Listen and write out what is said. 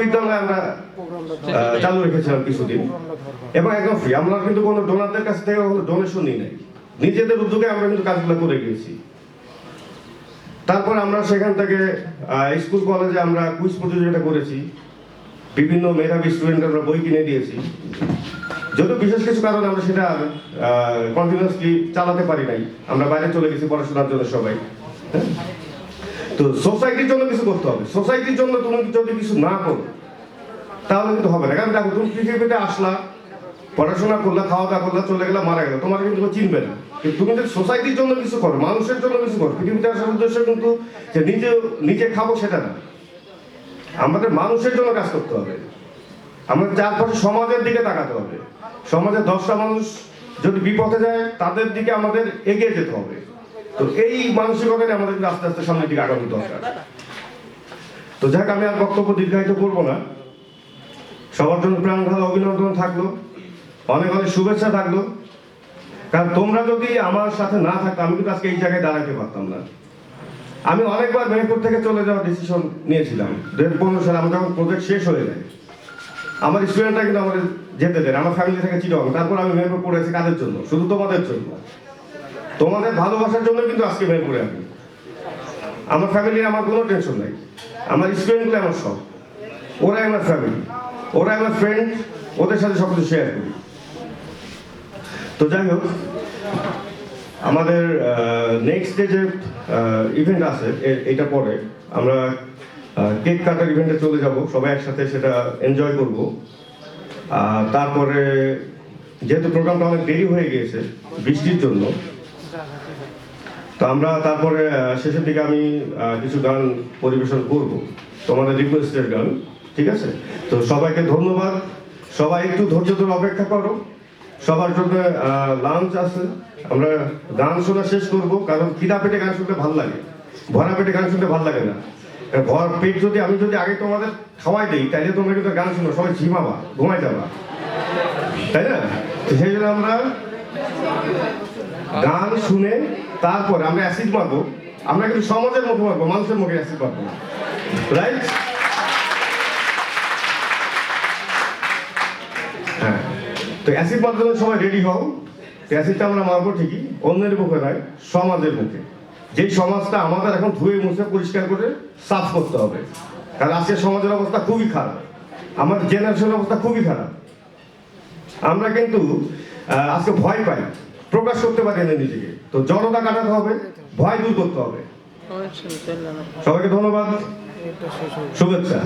বিদ্যালয় আমরা চালু রেখেছিলাম কিছুদিন। এবং একদম ফ্রি আমরা কিন্তু কোনো ডোনারদের কাছ থেকে কোনো ডোনেশন নিই নাই। নিজেদের উদ্যোগে আমরা কিন্তু কাজগুলো করে গিয়েছি। তারপর আমরা সেখান থেকে স্কুল কলেজে আমরা কুইজ প্রতিযোগিতা করেছি। বিভিন্ন মেধাবী স্টুডেন্ট আমরা বই কিনে দিয়েছি। যদিও বিশেষ কিছু কারণে আমরা সেটা কন্টিনিউসলি চালাতে পারি নাই। আমরা বাইরে চলে গেছি পড়াশোনার জন্য সবাই। হ্যাঁ? তো সোসাইটির জন্য কিছু করতে হবে। সোসাইটির জন্য তুমি যদি কিছু না করো, তাহলে কিন্তু হবে না। কারণ দেখো, তুমি পৃথিবীতে আসলা, পড়াশোনা করলে খাওয়া দাওয়া করলে, চলে গেলে, মারা গেলে তোমার কিন্তু চিনবে না। তুমি যদি সোসাইটির জন্য কিছু করো, মানুষের জন্য কিছু করো, পৃথিবীতে আসার উদ্দেশ্য কিন্তু যে নিজে নিজে খাব সেটা না। আমাদের মানুষের জন্য কাজ করতে হবে। আমাদের চারপাশে সমাজের দিকে তাকাতে হবে। সমাজের দশটা মানুষ যদি বিপথে যায়, তাদের দিকে আমাদের এগিয়ে যেতে হবে। তো এই মানসিকতা আমাদের কিন্তু আস্তে আস্তে সামনের দিকে আগামী দরকার। তো যাক, আমি আর বক্তব্য দীর্ঘায়িত করব না। সবার জন্য প্রাণ ভালো, অভিনন্দন থাকল। অনেক অনেক শুভেচ্ছা থাকল। কারণ তোমরা যদি আমার সাথে না থাকতো, আমি কিন্তু আজকে এই জায়গায় দাঁড়াতে পারতাম না। আমি অনেকবার মেহেরপুর থেকে চলে যাওয়ার ডিসিশন নিয়েছিলাম। দু হাজার পনেরো সালে আমার যখন প্রজেক্ট শেষ হয়ে যায়, আমার স্টুডেন্টরা কিন্তু আমাদের যেতে দেন আমার ফ্যামিলি থেকে চিরং তারপর আমি মেহেরপুর পড়েছি কাদের জন্য? শুধু তোমাদের জন্য। তোমাদের ভালোবাসার জন্য কিন্তু আজকে মেহেরপুরে আমি আমার ফ্যামিলির আমার কোনো টেনশন নাই। আমার স্টুডেন্টগুলো আমার সব। ওরাই আমার ফ্যামিলি ওরাই আমার ফ্রেন্ড ওদের সাথে সব কিছু শেয়ার করি। তো যাই হোক, আমাদের নেক্সট ডে যে ইভেন্ট আছে। এটা পরে। আমরা কেক কাটার ইভেন্টে চলে যাব। সবাই একসাথে সেটা এনজয় করব। তারপরে, যেহেতু প্রোগ্রামটা অনেক দেরি হয়ে গিয়েছে বৃষ্টির জন্য তো আমরা তারপরে শেষের দিকে আমি কিছু গান পরিবেশন করব। তোমাদের রিকোয়েস্টের গান, ঠিক আছে? তো সবাইকে ধন্যবাদ। সবাই একটু ধৈর্য ধরে অপেক্ষা করো। সবার জন্য লাঞ্চ আছে। আমরা গান শোনা শেষ করব, কারণ খিদা পেটে গান শুনতে ভালো লাগে। ভরা পেটে গান শুনতে ভালো লাগে না। ভর পেট যদি, আমি যদি আগে তোমাদের খাওয়াই দিই, তাইলে তোমরা কিন্তু গান শুনো, সবাই ঝিমাবা ঘুমাই যাবা। তাই না? সেই জন্য আমরা গান শুনে তারপরে আমরা অ্যাসিড মারবো আমরা কিন্তু সমাজের মুখে মারবো মানুষের মুখে অ্যাসিড মারবো রাইট হ্যাঁ। তো অ্যাসিড মারতে সবাই রেডি হও। অ্যাসিডটা আমরা মারবো ঠিকই, অন্যের মুখে নয়, সমাজের মুখে। যেই সমাজটা আমাদের এখন ধুয়ে মুছে পরিষ্কার করে সাফ করতে হবে। কারণ আজকে সমাজের অবস্থা খুবই খারাপ। আমাদের জেনারেশনের অবস্থা খুবই খারাপ। আমরা কিন্তু আজকে ভয় পাই। প্রকাশ করতে পারি না নিজেকে। তো জড়তা কাটাতে হবে ভয় দূর করতে হবে। সবাইকে ধন্যবাদ। শুভেচ্ছা।